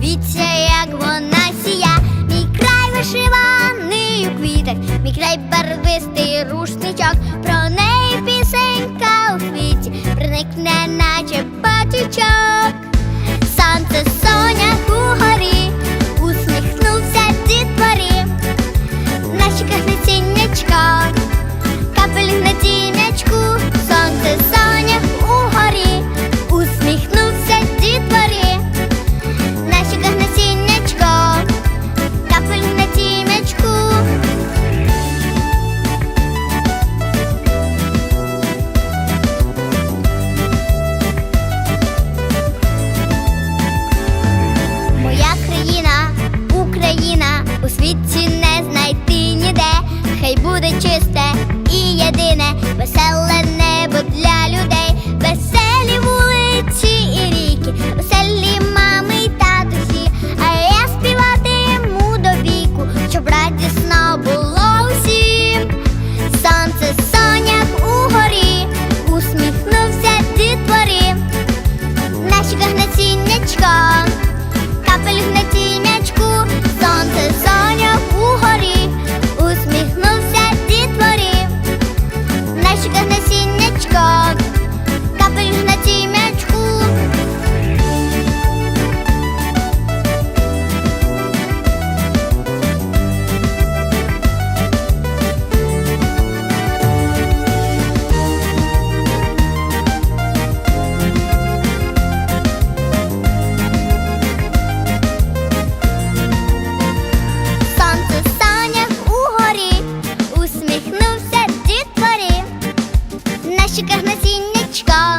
Дивіться, як вона сія, мій край вишиваний у квітах, мій край барвистий рушничок, про неї пісенька у квіті, проникне, наче патючок. myself насіннячка.